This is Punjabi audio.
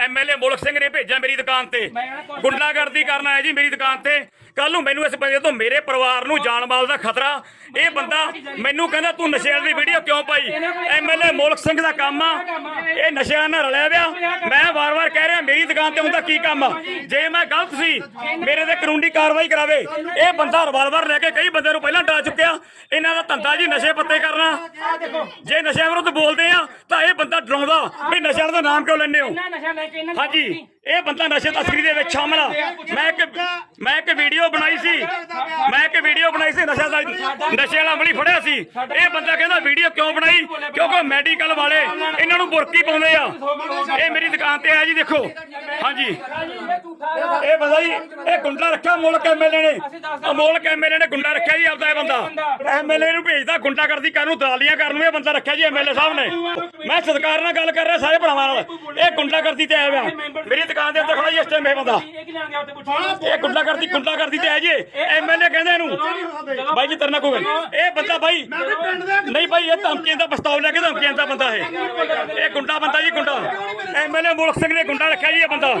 ਐਮਐਲਏ ਮੁਲਕ ਸਿੰਘ ਨੇ ਭੇਜਿਆ ਮੇਰੀ ਦੁਕਾਨ ਤੇ। ਗੁੰਡਾਗਰਦੀ ਕਰਨ ਆਇਆ ਜੀ ਮੇਰੀ ਦੁਕਾਨ ਤੇ। ਕੱਲ ਨੂੰ ਮੈਨੂੰ ਇਸ ਬੰਦੇ ਤੋਂ ਮੇਰੇ ਪਰਿਵਾਰ ਨੂੰ ਜਾਨ ਮਾਲ ਦਾ ਖਤਰਾ। ਇਹ ਬੰਦਾ ਮੈਨੂੰ ਕਹਿੰਦਾ ਤੂੰ ਨਸ਼ੇ ਦੀ ਵੀਡੀਓ ਕਿਉਂ ਪਾਈ? ਐਮਐਲਏ ਮੁਲਕ ਸਿੰਘ ਦਾ ਕੰਮ ਆ। ਇਹ ਨਸ਼ਿਆਂ ਨਾਲ ਰਲਿਆ ਵਿਆ ਮੈਂ ਵਾਰ-ਵਾਰ ਕਹਿ ਰਿਹਾ ਮੇਰੀ ਦੁਕਾਨ ਤੇ ਉਹਦਾ ਕੀ ਕੰਮ ਆ? ਜੇ ਮੈਂ ਗਲਤ ਸੀ ਮੇਰੇ ਤੇ ਕਾਨੂੰਨੀ ਕਾਰਵਾਈ ਕਰਾਵੇ। ਇਹ ਬੰਦਾ ਰਿਵਾਲਵਰ ਲੈ ਕੇ ਕਈ ਬੰਦੇ ਨੂੰ ਪਹਿਲਾਂ ਡਰਾ ਚੁੱਕਿਆ। ਇਹਨਾਂ ਦਾ ਧੰਦਾ ਜੀ ਨਸ਼ੇ ਪੱਤੇ ਕਰਨਾ। ਜੇ ਨਸ਼ਿਆਂ ਵਿਰੁੱਧ ਬੋਲਦੇ ਆ ਤਾਂ ਇਹ ਬੰਦਾ ਡਰਾਉਂਦਾ ਵੀ ਨਸ਼ਿਆਂ ਦਾ ਨਾਮ ਕਿਉਂ ਲੈਂਦੇ ਹੋ? ਨਸ਼ਾ ਲੈ ਕੇ ਇਹਨਾਂ ਨੂੰ ਹਾਂਜੀ ਇਹ ਬੰਦਾ ਨਸ਼ੇ ਤਸਕਰੀ ਦੇ ਵਿੱਚ ਸ਼ਾਮਲ ਆ। ਮੈਂ ਇੱਕ ਮੈਂ ਇੱਕ ਵੀਡੀਓ ਬਣਾਈ ਸੀ। ਮੈਂ ਇੱਕ ਵੀਡੀਓ ਬਣਾਈ ਸੀ ਨਸ਼ਾ ਦਾ। ਨਸ਼ੇ ਵਾਲਾ ਅਮਲੀ ਫੜਿਆ ਸੀ। ਇਹ ਬੰਦਾ ਕਹਿੰਦਾ ਵੀਡੀਓ ਕਿਉਂ ਬਣਾਈ? ਕਿਉਂਕਿ ਮੈਡੀਕਲ ਵਾਲੇ। ਇਹਨਾਂ ਨੂੰ ਬੁਰਕੀ ਪਾਉਂਦੇ ਆ। ਇਹ ਮੇਰੀ ਦੁਕਾਨ ਤੇ ਆਇਆ ਜੀ ਦੇਖੋ। ਹਾਂਜੀ। ਇਹ ਬੰਦਾ ਜੀ, ਇਹ ਗੁੰਡਾ ਰੱਖਿਆ ਮੁਲਕ ਐਮਐਲਏ ਨੇ। ਅਮੋਲਕ ਐਮਐਲਏ ਨੇ ਗੁੰਡਾ ਰੱਖਿਆ ਜੀ ਆਪਦਾ ਇਹ ਬੰਦਾ। ਐਮਐਲਏ ਨੂੰ ਭੇਜਦਾ ਗੁੰਡਾ ਕਰਦੀ ਕਰਨ ਨੂੰ ਦਲਾਲੀਆਂ ਕਰਨ ਨੂੰ ਇਹ ਬੰਦਾ ਰੱਖਿਆ ਜੀ ਐਮਐਲਏ ਸਾਹਿਬ ਨੇ। ਮੈਂ ਸਤਿਕਾਰ ਨਾਲ ਗੱਲ ਕਰ ਰਿਹਾ ਸਾਰੇ ਭਰਾਵਾਂ ਨਾਲ। ਇਹ ਗੁੰਡਾ ਕਰਦੀ ਤੇ ਆਇਆ ਹੋਇਆ। ਮੇਰੀ ਦੁਕਾਨ ਦੇ ਉੱਤੇ ਖੜਾ ਜੀ, ਇਸ ਟਾਈਮ ਇਹ ਬੰਦਾ। ਇਹ ਗੁੰਡਾ ਕਰਦੀ ਗੁੰਡਾ ਕਰਦੀ ਤੇ ਆਇਆ ਜੀ। ਐਮਐਲਏ ਕਹਿੰਦੇ ਇਹਨੂੰ। ਬਾਈ ਜੀ ਤਰਨਾ ਨਾਲ ਕੋਈ ਇਹ ਬੰਦਾ ਬਾਈ, ਨਹੀਂ ਬਾਈ, ਇਹ ਧਮਕੀਆਂ ਦਾ ਪਸਤੌਲ ਲੈ ਕੇ ਧਮਕੀਆਂ ਦਾ ਬੰਦਾ ਇਹ। ਇਹ ਗੁੰਡਾ ਬੰਦਾ ਜੀ, ਗੁੰਡਾ। ਐਮਐਲਏ ਮੁਲਕ ਸਿੰਘ ਨੇ ਗੁੰਡਾ ਰੱਖਿਆ ਜੀ ਇਹ ਬੰਦਾ।